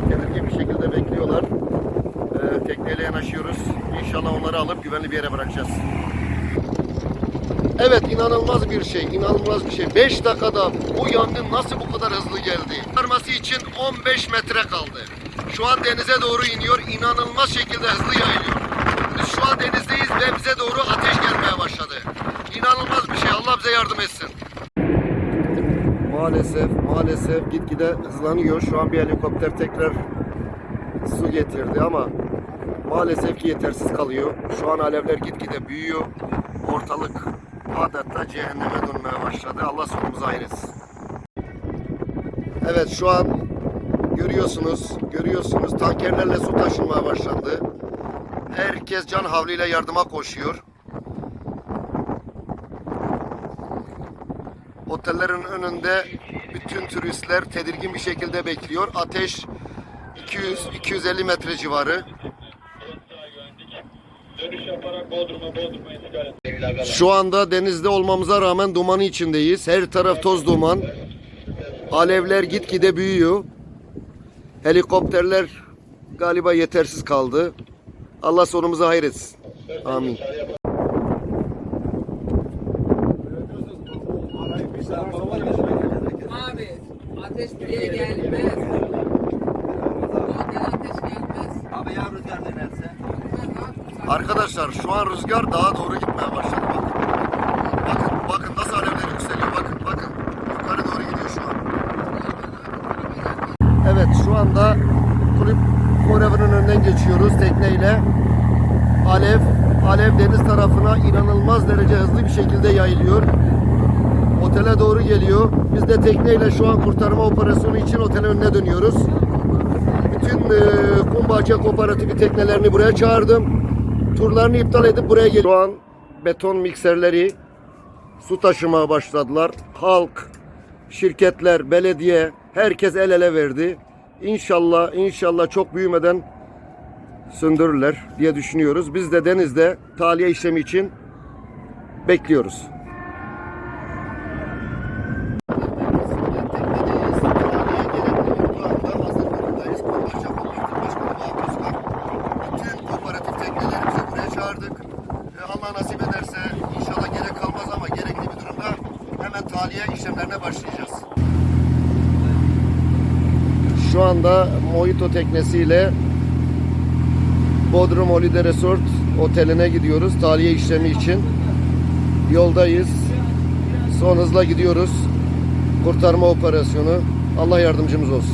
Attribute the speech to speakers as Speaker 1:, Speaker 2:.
Speaker 1: Tedirgin bir şekilde bekliyorlar. Ee, tekneyle yanaşıyoruz. İnşallah onları alıp güvenli bir yere bırakacağız. Evet inanılmaz bir şey, inanılmaz bir şey. 5 dakikada bu yangın nasıl bu kadar hızlı geldi? Varması için 15 metre kaldı. Şu an denize doğru iniyor, inanılmaz şekilde hızlı yayılıyor. Biz şu an denizdeyiz ve bize doğru ateş gelmeye başladı. İnanılmaz bir şey, Allah bize yardım etsin. Maalesef, maalesef gitgide hızlanıyor. Şu an bir helikopter tekrar su getirdi ama maalesef ki yetersiz kalıyor. Şu an alevler gitgide büyüyor. Ortalık adeta cehenneme dönmeye başladı. Allah sonumuzu hayır etsin. Evet şu an görüyorsunuz, görüyorsunuz tankerlerle su taşınmaya başlandı. Herkes can havliyle yardıma koşuyor. Otellerin önünde bütün turistler tedirgin bir şekilde bekliyor. Ateş 200-250 metre civarı. Şu anda denizde olmamıza rağmen dumanın içindeyiz. Her taraf toz duman. Alevler gitgide büyüyor. Helikopterler galiba yetersiz kaldı. Allah sonumuzu hayır etsin. Amin.
Speaker 2: Abi ateş buraya gelmez. Zaten ateş gelmez.
Speaker 3: Abi ya rüzgar dönerse.
Speaker 1: Arkadaşlar şu an rüzgar daha doğru gitmeye başladı. Bakın. Bakın, bakın nasıl alevler yükseliyor. Bakın, bakın. Yukarı doğru gidiyor şu an. Evet, şu anda kulüp Forever'ın önünden geçiyoruz tekneyle. Alev, alev deniz tarafına inanılmaz derece hızlı bir şekilde yayılıyor. Otele doğru geliyor. Biz de tekneyle şu an kurtarma operasyonu için otelin önüne dönüyoruz. Bütün e, Kumbahçe Kooperatifi teknelerini buraya çağırdım. Turlarını iptal edip buraya geliyor. Şu an beton mikserleri su taşımaya başladılar. Halk, şirketler, belediye herkes el ele verdi. İnşallah inşallah çok büyümeden söndürürler diye düşünüyoruz. Biz de denizde tahliye işlemi için bekliyoruz. Bütün kooperatif teknelerimizi buraya çağırdık. Ve Allah nasip ederse inşallah gerek kalmaz ama gerekli bir durumda hemen tahliye işlemlerine başlayacağız. Şu anda Mojito teknesiyle Bodrum Holiday Resort oteline gidiyoruz tahliye işlemi için. Yoldayız. Son hızla gidiyoruz. Kurtarma operasyonu. Allah yardımcımız olsun.